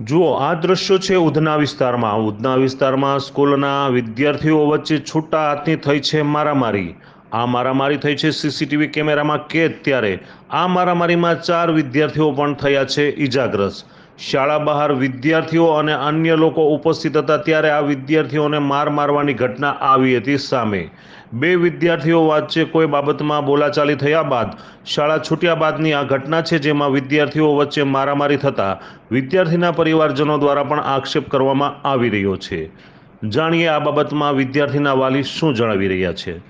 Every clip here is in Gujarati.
જુઓ, આ દ્રશ્યો છે ઉધના વિસ્તારમાં. ઉધના વિસ્તારમાં સ્કૂલના વિદ્યાર્થીઓ વચ્ચે છૂટા હાથની થઈ છે મારામારી. આ મારામારી થઈ છે સીસીટીવી કેમેરામાં કેદ ત્યારે આ મારામારીમાં ચાર વિદ્યાર્થીઓ પણ થયા છે ઈજાગ્રસ્ત. શાળા બહાર વિદ્યાર્થીઓ અને અન્ય લોકો ઉપસ્થિત હતા ત્યારે આ વિદ્યાર્થીઓને માર મારવાની ઘટના આવી હતી સામે. બે વિદ્યાર્થીઓ વચ્ચે કોઈ બાબતમાં બોલાચાલી થયા બાદ શાળા છૂટ્યા બાદની આ ઘટના છે જેમાં વિદ્યાર્થીઓ વચ્ચે મારામારી થતાં વિદ્યાર્થીના પરિવારજનો દ્વારા પણ આક્ષેપ કરવામાં આવી રહ્યો છે. જાણીએ આ બાબતમાં વિદ્યાર્થીના વાલી શું જણાવી રહ્યા છે.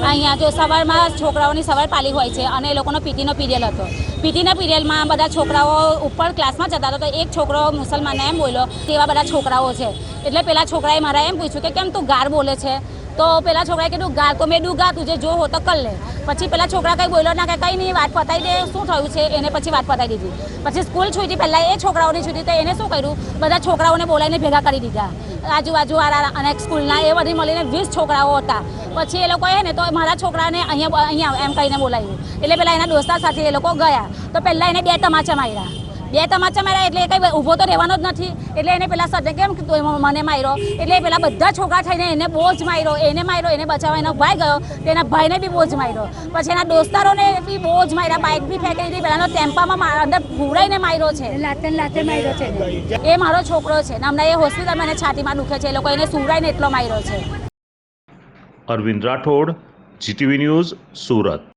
અહીંયા જો સવારમાં છોકરાઓની સવાર પાલી હોય છે અને એ લોકોનો પીટીનો પીરિયડ હતો. પીટીના પીરિયડમાં બધા છોકરાઓ ઉપર ક્લાસમાં જતા હતા તો એક છોકરો મુસલમાનને એમ બોલ્યો, એવા બધા છોકરાઓ છે. એટલે પેલા છોકરાએ મારા એમ પૂછ્યું કે, કેમ તું ગાર બોલે છે? તો પેલા છોકરાએ કીધું, ગાર તો મેં ડુગા તું જે જો હો તો કર લે. પછી પેલા છોકરા કંઈ બોલ્યો ના કે, કંઈ નહીં, વાત પતાવી દે, શું થયું છે? એને પછી વાત પતાવી દીધી. પછી સ્કૂલ છૂટી, પહેલાં એ છોકરાઓની છૂટી તો એને શું કર્યું? બધા છોકરાઓને બોલાવીને ભેગા કરી દીધા. આજુબાજુ વાળા અને સ્કૂલના એ બધી મળીને વીસ છોકરાઓ હતા. પછી એ લોકો એ ને તો મારા છોકરાને અહીંયા અહીંયા એમ કહીને બોલાવ્યું. એટલે પહેલાં એના દોસ્તાર સાથે એ લોકો ગયા. તો પહેલાં એને બે તમાચા માર્યા. બે તમાચા માર્યા એટલે કંઈ ઊભો તો રહેવાનો જ નથી. એટલે એને પેલા સર કેમ કીધું એમાં મને માર્યો. એટલે પેલા બધા છોકરા થઈને એને બહુ જ માર્યો એને માર્યો એને બચાવવા એનો ભાઈ ગયો તેના ભાઈને બી બહુ જ માર્યો. પછી એના દોસ્તારોને બી બહુ જ માર્યા બાઇક બી ફેંકી દીધી પેલાનો ટેમ્પામાં અંદર ઘૂરાઈને માર્યો છે. લાતે લાતે માર્યો છે એ મારો છોકરો છે. ને હમણાં એ હોસ્પિટલમાં એને છાતીમાં દુખે છે. એ લોકો એને સુવડાઈને એટલો માર્યો છે. Arvind Rathod GTV news Surat.